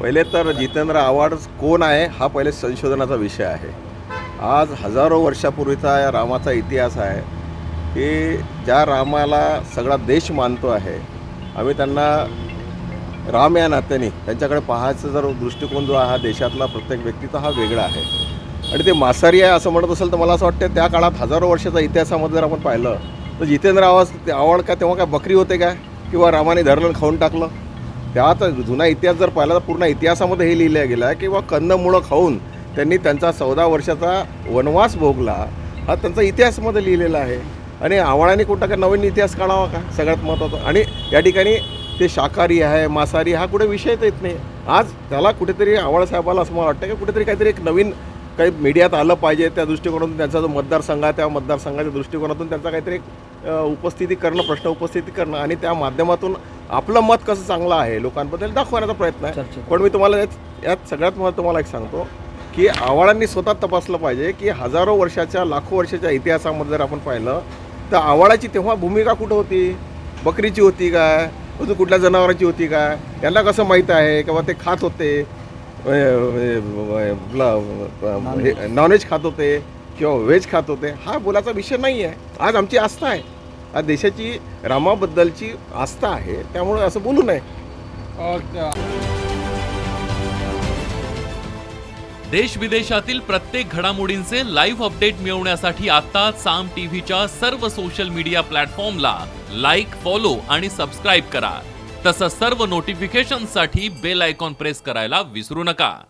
पहिले तर जितेंद्र आव्हाड कोण आहे हा पहिले संशोधनाचा विषय आहे. आज हजारो वर्षापूर्वीचा या रामाचा इतिहास आहे. की ज्या रामाला सगळा देश मानतो आहे आम्ही त्यांना राम या नात्याने त्यांच्याकडे पाहायचा जर दृष्टिकोन जो आहे हा देशातला प्रत्येक व्यक्तीचा हा वेगळा आहे. आणि ते मासारी आहे असं म्हणत असेल तर मला असं वाटतं त्या काळात हजारो वर्षाचा इतिहासामध्ये जर आपण पाहिलं तर जितेंद्र आवाज ते आवड का तेव्हा काय बकरी होते काय? किंवा रामाने धरण खाऊन टाकलं? त्यात जुना इतिहास जर पाहिला तर पूर्ण इतिहासामध्ये हे लिहिलं गेलं आहे की बा कंदमुळं खाऊन त्यांनी त्यांचा चौदा वर्षाचा वनवास भोगला हा त्यांचा इतिहासमध्ये लिहिलेला आहे. आणि आवळाने कुठं काय नवीन इतिहास काढावा का? सगळ्यात महत्त्वाचं. आणि या ठिकाणी ते शाकाहारी आहे मांसाहारी हा कुठे विषयच येत नाही. आज त्याला कुठेतरी आवळ असं मला वाटतं की कुठेतरी काहीतरी एक नवीन काही मीडियात आलं पाहिजे. त्या दृष्टिकोनातून त्यांचा जो मतदारसंघ आहे त्या मतदारसंघाच्या दृष्टिकोनातून त्यांचा काहीतरी एक उपस्थिती करणं प्रश्न उपस्थिती करणं आणि त्या माध्यमातून आपलं मत कसं चांगलं आहे लोकांबद्दल दाखवण्याचा प्रयत्न आहे. पण मी तुम्हाला यात यात सगळ्यात महत्त्व तुम्हाला एक सांगतो की आव्हाडांनी स्वतः तपासलं पाहिजे की हजारो वर्षाच्या लाखो वर्षाच्या इतिहासामध्ये जर आपण पाहिलं तर आव्हाडाची तेव्हा भूमिका कुठं होती? बकरीची होती काय? अजून कुठल्या जनावरांची होती काय? त्यांना कसं माहीत आहे? किंवा ते खात होते? नॉनव्हेज खात होते किंवा व्हेज खात होते? हा बोलाचा विषय नाही आहे आज आमची आस्था आहे. देशाची रामाबद्दलची आस्था आहे त्यामुळे असं बोलू नये. देश विदेशातील प्रत्येक घडामोडींचे लाईव्ह अपडेट मिळवण्यासाठी आता साम टीव्हीच्या सर्व सोशल मीडिया प्लॅटफॉर्मला लाईक फॉलो आणि सबस्क्राईब करा. तसंच सर्व नोटिफिकेशनसाठी बेल आयकॉन प्रेस करायला विसरू नका.